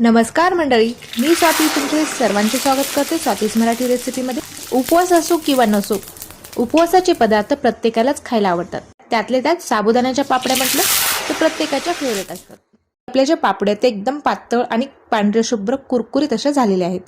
नमस्कार मंडळी मी स्वाती तुमचे सर्वांचे स्वागत करते स्वातीस मराठी रेसिपीमध्ये. उपवास असो किंवा नसो उपवासाचे पदार्थ प्रत्येकालाच खायला आवडतात. त्यातले त्यात साबुदाण्याच्या पापड्या म्हटलं तर प्रत्येकाच्या फेवरेट असतात. आपल्या ज्या पापड्या ते एकदम पातळ आणि पांढरे शुभ्र कुरकुरीत अशा झालेल्या आहेत.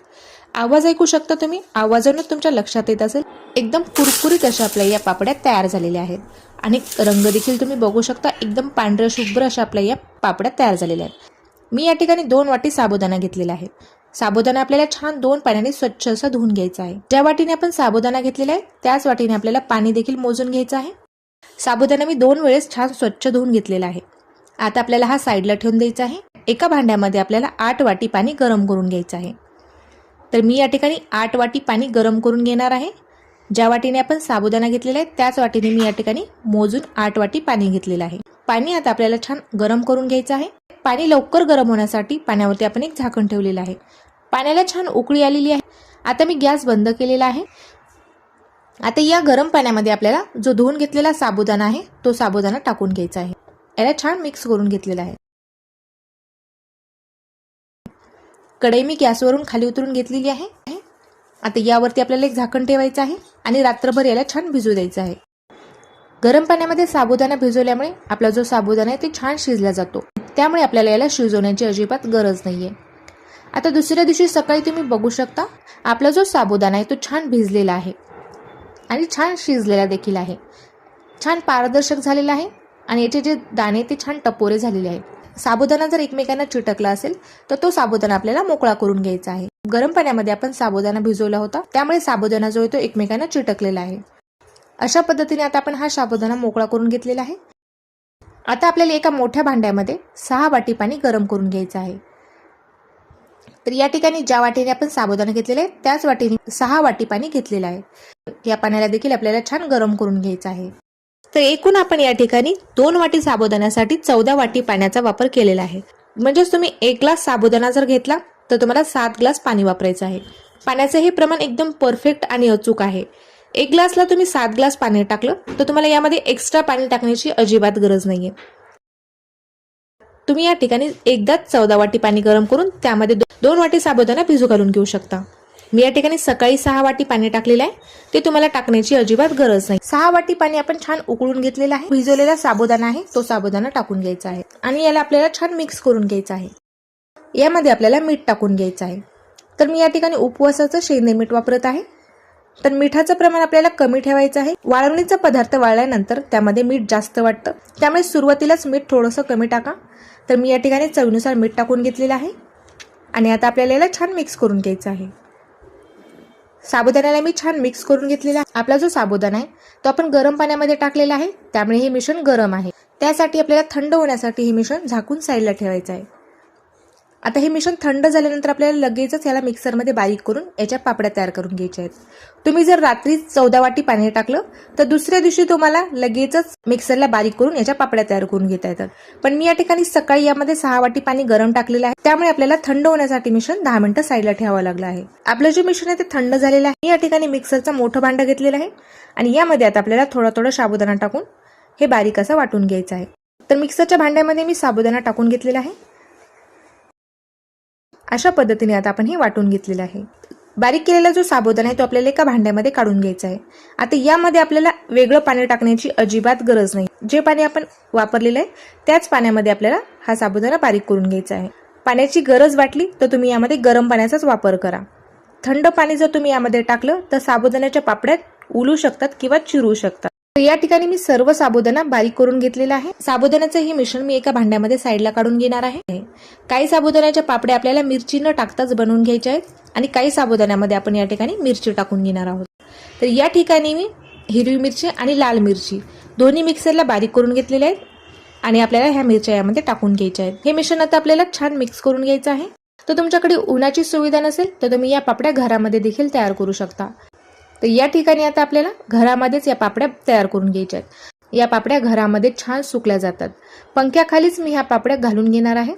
आवाज ऐकू शकता तुम्ही? आवाजावरून तुमच्या लक्षात येत असेल एकदम कुरकुरीत अशा आपल्या या पापड्या तयार झालेल्या आहेत. आणि रंग देखील तुम्ही बघू शकता एकदम पांढऱ्या शुभ्र अशा आपल्या या पापड्या तयार झालेल्या आहेत. मी या ठिकाणी दोन वाटी साबुदाणा घेतलेला आहे. साबुदाणा आपल्याला छान दोन पाण्याने स्वच्छ असं धुवून घ्यायचा आहे. ज्या वाटीने आपण साबुदाणा घेतलेला आहे त्याच वाटीने आपल्याला पाणी देखील मोजून घ्यायचं आहे. साबुदाणा मी दोन वेळेस छान स्वच्छ धुवून घेतलेला आहे. आता आपल्याला हा साईडला ठेवून द्यायचा आहे. एका भांड्यामध्ये आपल्याला आठ वाटी पाणी गरम करून घ्यायचं आहे. तर मी या ठिकाणी आठ वाटी पाणी गरम करून घेणार आहे. ज्या वाटीने आपण साबुदाणा घेतलेला आहे त्याच वाटीने मी या ठिकाणी मोजून आठ वाटी पाणी घेतलेलं आहे. पाणी आता आपल्याला छान गरम करून घ्यायचं आहे. पाणी लवकर गरम होण्यासाठी पाण्यावरती आपण एक झाकण ठेवलेलं आहे. पाण्याला छान उकळी आलेली आहे. आता मी गॅस बंद केलेला आहे. आता या गरम पाण्यामध्ये आपल्याला जो धुवून घेतलेला साबुदाणा आहे तो साबुदाणा टाकून घ्यायचा आहे. याला छान मिक्स करून घेतलेला आहे. कढई मी गॅसवरून खाली उतरून घेतलेली आहे. आता यावरती आपल्याला एक झाकण ठेवायचं आहे आणि रात्रभर याला छान भिजू द्यायचं आहे. गरम पाण्यामध्ये साबुदाणा भिजवल्यामुळे आपला जो साबुदाणा आहे ते छान शिजला जातो. त्यामुळे आपल्याला याला शिजवण्याची अजिबात गरज नाही आहे आता दुसऱ्या दिवशी सकाळी तुम्ही बघू शकता आपला जो साबुदाणा आहे तो छान भिजलेला आहे. आणि छान शिजलेला देखील आहे. छान पारदर्शक झालेला आहे आणि याचे जे दाणे ते छान टपोरे झालेले आहेत. साबुदाणा जर एकमेकांना चिटकला असेल तर तो साबुदाणा आपल्याला मोकळा करून घ्यायचा आहे. गरम पाण्यामध्ये आपण साबुदाणा भिजवला होता त्यामुळे साबुदाणा जो आहे तो एकमेकांना चिटकलेला आहे. अशा पद्धतीने आता आपण हा साबुदाणा मोकळा करून घेतलेला आहे. आता आपल्याला एका मोठ्या भांड्यामध्ये सहा वाटी पाणी गरम करून घ्यायचं आहे. तर या ठिकाणी ज्या वाटीने आपण साबुदाणा घेतलेला आहे त्याच वाटीने सहा वाटी पाणी घेतलेलं आहे. या पाण्याला देखील आपल्याला छान गरम करून घ्यायचं आहे. तर एकूण आपण या ठिकाणी दोन वाटी साबुदाण्यासाठी चौदा वाटी पाण्याचा वापर केलेला आहे. म्हणजेच तुम्ही एक ग्लास साबुदाणा जर घेतला तर तुम्हाला सात ग्लास पाणी वापरायचं आहे. पाण्याचं हे प्रमाण एकदम परफेक्ट आणि अचूक आहे. एक ग्लासला तुम्ही सात ग्लास पाणी टाकलं तर तुम्हाला यामध्ये एक्स्ट्रा पाणी टाकण्याची अजिबात गरज नाहीये. तुम्ही या ठिकाणी एकदाच चौदा वाटी पाणी गरम करून त्यामध्ये दोन वाटी साबुदाणा भिजू घालून घेऊ शकता. मी या ठिकाणी सकाळी सहा वाटी पाणी टाकलेलं आहे ते तुम्हाला टाकण्याची अजिबात गरज नाही. सहा वाटी पाणी आपण छान उकळून घेतलेलं आहे भिजवलेला साबुदाणा आहे तो साबुदाणा टाकून घ्यायचा आहे आणि याला आपल्याला छान मिक्स करून घ्यायचं आहे. यामध्ये आपल्याला मीठ टाकून घ्यायचं आहे. तर मी या ठिकाणी उपवासाचं शेंदे मीठ वापरत आहे. तर मिठाचं प्रमाण आपल्याला कमी ठेवायचं आहे. वाळवणीचा पदार्थ वाळल्यानंतर त्यामध्ये मीठ जास्त वाटतं. त्यामुळे सुरुवातीलाच मीठ थोडंसं कमी टाका. तर मी या ठिकाणी चवीनुसार मीठ टाकून घेतलेलं आहे. आणि आता आपल्याला याला छान मिक्स करून घ्यायचं आहे. साबुदाण्याला मी छान मिक्स करून घेतलेला आहे. आपला जो साबुदाणा आहे तो आपण गरम पाण्यामध्ये टाकलेला आहे. त्यामुळे हे मिश्रण गरम आहे. त्यासाठी आपल्याला थंड होण्यासाठी हे मिश्रण झाकून साईडला ठेवायचं आहे. आता हे मिश्रण थंड झाल्यानंतर आपल्याला लगेचच याला मिक्सरमध्ये बारीक करून याच्या पापड्या तयार करून घ्यायच्या आहेत. तुम्ही जर रात्री चौदा वाटी पाणी टाकलं तर दुसऱ्या दिवशी तुम्हाला लगेचच मिक्सरला बारीक करून याच्या पापड्या तयार करून घेता येतात. पण मी या ठिकाणी सकाळी यामध्ये सहा वाटी पाणी गरम टाकलेलं आहे. त्यामुळे आपल्याला थंड होण्यासाठी मिश्रण दहा मिनिटं साईडला ठेवावं लागलं आहे. आपलं जे मिश्रण आहे ते थंड झालेलं आहे. या ठिकाणी मिक्सरचं मोठं भांडं घेतलेलं आहे. आणि यामध्ये आता आपल्याला थोडं थोडं साबुदाणा टाकून हे बारीक असं वाटून घ्यायचं आहे. तर मिक्सरच्या भांड्यामध्ये मी साबुदाणा टाकून घेतलेला आहे. अशा पद्धतीने आता आपण हे वाटून घेतलेलं आहे. बारीक केलेला जो साबुदाणा आहे तो आपल्याला एका भांड्यामध्ये काढून घ्यायचा आहे. आता यामध्ये आपल्याला वेगळं पाणी टाकण्याची अजिबात गरज नाही. जे पाणी आपण वापरलेलं आहे त्याच पाण्यामध्ये आपल्याला हा साबुदाणा बारीक करून घ्यायचा आहे. पाण्याची गरज वाटली तर तुम्ही यामध्ये गरम पाण्याचाच वापर करा. थंड पाणी जर तुम्ही यामध्ये टाकलं तर साबुदाण्याच्या पापड्यात उलू शकतात किंवा चिरू शकतात. तर या ठिकाणी मी सर्व साबुदाणा बारीक करून घेतलेला आहे. साबुदाण्याचं हे मिश्रण मी एका भांड्यामध्ये साईडला काढून घेणार आहे. काही साबुदाण्याच्या पापड्या आपल्याला मिरची न टाकताच बनवून घ्यायच्या आहेत आणि काही साबुदाण्यामध्ये आपण या ठिकाणी मिरची टाकून घेणार आहोत. तर या ठिकाणी मी हिरवी मिरची आणि लाल मिरची दोन्ही मिक्सरला बारीक करून घेतलेल्या आहेत आणि आपल्याला ह्या मिरच्या यामध्ये टाकून घ्यायच्या आहेत. हे मिश्रण आता आपल्याला छान मिक्स करून घ्यायचं आहे. तर तुमच्याकडे उन्हाची सुविधा नसेल तर तुम्ही या पापड्या घरामध्ये देखील तयार करू शकता. तर या ठिकाणी आता आपल्याला घरामध्येच या पापड्या तयार करून घ्यायच्या आहेत. या पापड्या घरामध्ये छान सुकल्या जातात. पंख्याखालीच मी ह्या पापड्या घालून घेणार आहे.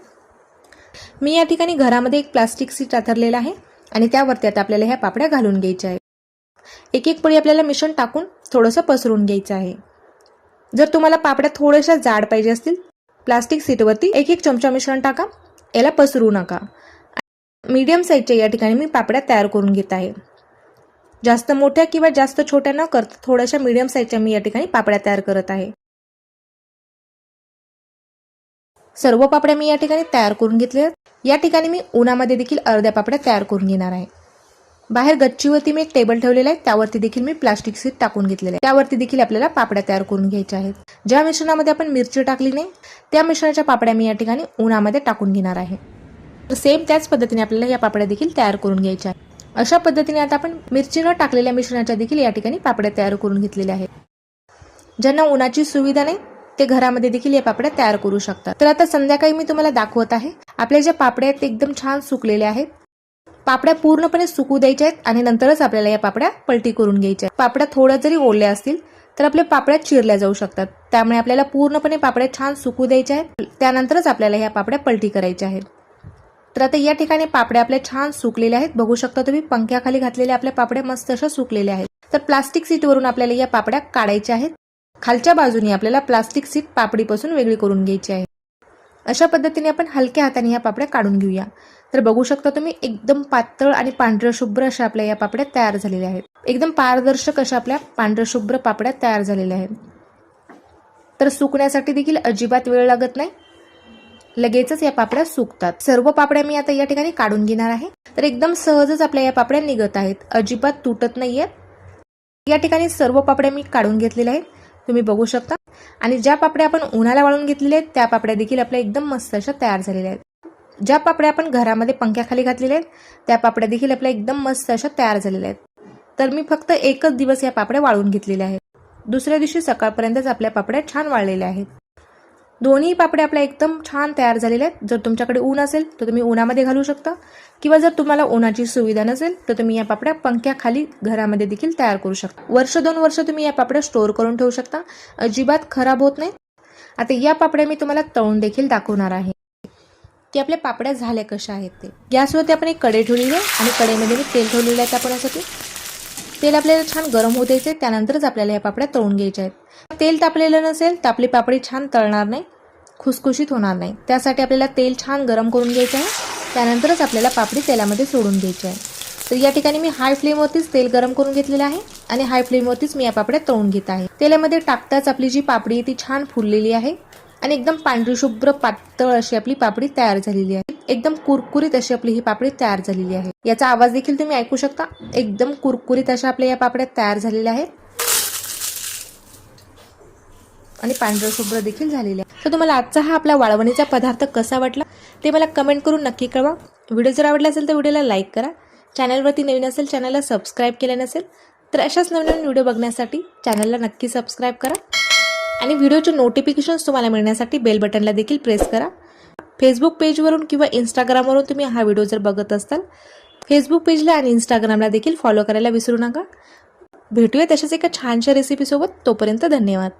मी या ठिकाणी घरामध्ये एक प्लास्टिक सीट आथरलेलं आहे आणि त्यावरती आता आपल्याला ह्या पापड्या घालून घ्यायच्या आहेत. एक एक पळी आपल्याला मिश्रण टाकून थोडंसं पसरून घ्यायचं आहे. जर तुम्हाला पापड्या थोड्याशा जाड पाहिजे असतील प्लास्टिक सीटवरती एक एक चमचा मिश्रण टाका. याला पसरू नका. मीडियम साईजच्या या ठिकाणी मी पापड्या तयार करून घेत आहे. जास्त मोठ्या किंवा जास्त छोट्या न करता थोड्याशा मीडियम साईजच्या मी या ठिकाणी पापड्या तयार करत आहे. सर्व पापड्या मी या ठिकाणी तयार करून घेतल्या आहेत. या ठिकाणी मी उन्हामध्ये देखील अर्ध्या पापड्या तयार करून घेणार आहे. बाहेर गच्चीवरती मी एक टेबल ठेवलेला आहे. त्यावरती देखील मी प्लास्टिक सीट टाकून घेतलेले आहे. त्यावरती देखील आपल्याला पापड्या तयार करून घ्यायच्या आहेत. ज्या मिश्रणामध्ये आपण मिरची टाकली नाही त्या मिश्रणाच्या पापड्या मी या ठिकाणी उन्हामध्ये टाकून घेणार आहे. तर सेम त्याच पद्धतीने आपल्याला या पापड्या देखील तयार करून घ्यायच्या आहेत. अशा पद्धतीने आता आपण मिरची न टाकलेल्या मिश्रणाच्या देखील या ठिकाणी पापड्या तयार करून घेतलेल्या आहेत. ज्यांना उन्हाची सुविधा नाही ते घरामध्ये देखील या पापड्या तयार करू शकतात. तर आता संध्याकाळी मी तुम्हाला दाखवत आहे आपल्या ज्या पापड्या आहेत ते एकदम छान सुकलेल्या आहेत. पापड्या पूर्णपणे सुकू द्यायच्या आहेत आणि नंतरच आपल्याला या पापड्या पलटी करून घ्यायच्या आहेत. पापड्या थोड्या जरी ओढल्या असतील तर आपल्या पापड्या चिरल्या जाऊ शकतात. त्यामुळे आपल्याला पूर्णपणे पापड्या छान सुकू द्यायच्या आहेत. त्यानंतरच आपल्याला ह्या पापड्या पलटी करायच्या आहेत. तर आता या ठिकाणी पापड्या आपल्या छान सुकलेल्या आहेत. बघू शकता तुम्ही पंख्याखाली घातलेल्या आपल्या पापड्या मस्त अशा सुकलेल्या आहेत. तर प्लास्टिक सीटवरून आपल्याला या पापड्या काढायच्या आहेत. खालच्या बाजूने आपल्याला प्लास्टिक सीट पापडीपासून वेगळी करून घ्यायची आहे. अशा पद्धतीने आपण हलक्या हाताने या पापड्या काढून घेऊया. तर बघू शकता तुम्ही एकदम पातळ आणि पांढऱ्या शुभ्र अशा आपल्या या पापड्या तयार झालेल्या आहेत. एकदम पारदर्शक अशा आपल्या पांढऱ्या शुभ्र पापड्या तयार झालेल्या आहेत. तर सुकण्यासाठी देखील अजिबात वेळ लागत नाही. लगेचच या पापड्या सुकतात. सर्व पापड्या मी आता या ठिकाणी काढून घेणार आहे. तर एकदम सहजच आपल्या या पापड्या निघत आहेत. अजिबात तुटत नाहीयेत. या ठिकाणी सर्व पापड्या मी काढून घेतलेल्या आहेत. तुम्ही बघू शकता. आणि ज्या पापड्या आपण उन्हाला वाळून घेतलेल्या आहेत त्या पापड्या देखील आपल्या एकदम मस्त अशा तयार झालेल्या आहेत. ज्या पापड्या आपण घरामध्ये पंख्याखाली घातलेल्या आहेत त्या पापड्या देखील आपल्या एकदम मस्त अशा तयार झालेल्या आहेत. तर मी फक्त एकच दिवस या पापड्या वाळून घेतलेल्या आहेत. दुसऱ्या दिवशी सकाळपर्यंतच आपल्या पापड्या छान वाळलेल्या आहेत. दोन्ही पापड्या आपल्या एकदम छान तयार झालेल्या आहेत. जर तुमच्याकडे ऊन असेल तर तुम्ही उन्हामध्ये घालू शकता. किंवा जर तुम्हाला उन्हाची सुविधा नसेल तर तुम्ही या पापड्या पंख्याखाली घरामध्ये देखील तयार करू शकता. वर्ष दोन वर्ष तुम्ही या पापड्या स्टोअर करून ठेवू शकता. अजिबात खराब होत नाही आता या पापड्या मी तुम्हाला तळून देखील दाखवणार आहे. की आपल्या पापड्या झाल्या कशा आहेत ते. गॅसवरती आपण एक कडे ठेवलेली आहे आणि कडेमध्ये मी तेल ठेवलेलं आहे तापण्यासाठी तेल आपल्याला छान गरम होऊ द्यायचे त्यानंतरच आपल्याला या पापड्या तळून घ्यायच्या आहेत. तेल तापलेलं नसेल तर आपली पापडी छान तळणार नाही खुसखुशीत होणार नाही. त्यासाठी आपल्याला तेल छान गरम करून घ्यायचं आहे त्यानंतरच आपल्याला पापडी तेलामध्ये सोडून घ्यायची आहे. तर या ठिकाणी मी हाय फ्लेमवरतीच तेल गरम करून घेतलेलं आहे आणि हाय फ्लेमवरतीच मी या पापड्या तळून घेत आहे. तेलामध्ये टाकताच आपली जी पापडी आहे ती छान फुललेली आहे आणि एकदम पांढरी शुभ्र पातळ अशी आपली पापडी तयार झालेली आहे. एकदम कुरकुरीत अशी आपली ही पापडी तयार झालेली आहे. याचा आवाज देखील तुम्ही ऐकू शकता. एकदम कुरकुरीत अशा आपल्या या पापड्या तयार झालेल्या आहेत. आणि पांढरं शुभ्र देखील झालेले आहे. तर तुम्हाला आजचा हा आपला वाळवणीचा पदार्थ कसा वाटला ते मला कमेंट करून नक्की कळवा. व्हिडिओ जर आवडला असेल तर व्हिडिओला लाईक करा. चॅनलवरती नवीन असेल चॅनलला सबस्क्राईब केले नसेल तर अशाच नवीन नवीन व्हिडिओ बघण्यासाठी चॅनलला नक्की सबस्क्राईब करा. आणि व्हिडिओचे नोटिफिकेशन्स तुम्हाला मिळण्यासाठी बेल बटनला देखील प्रेस करा. फेसबुक पेजवरून किंवा इंस्टाग्रामवरून तुम्ही हा व्हिडिओ जर बघत असाल फेसबुक पेजला आणि इंस्टाग्रामला देखील फॉलो करायला विसरू नका. भेटूया तशाच एका छानशा रेसिपीसोबत तोपर्यंत धन्यवाद.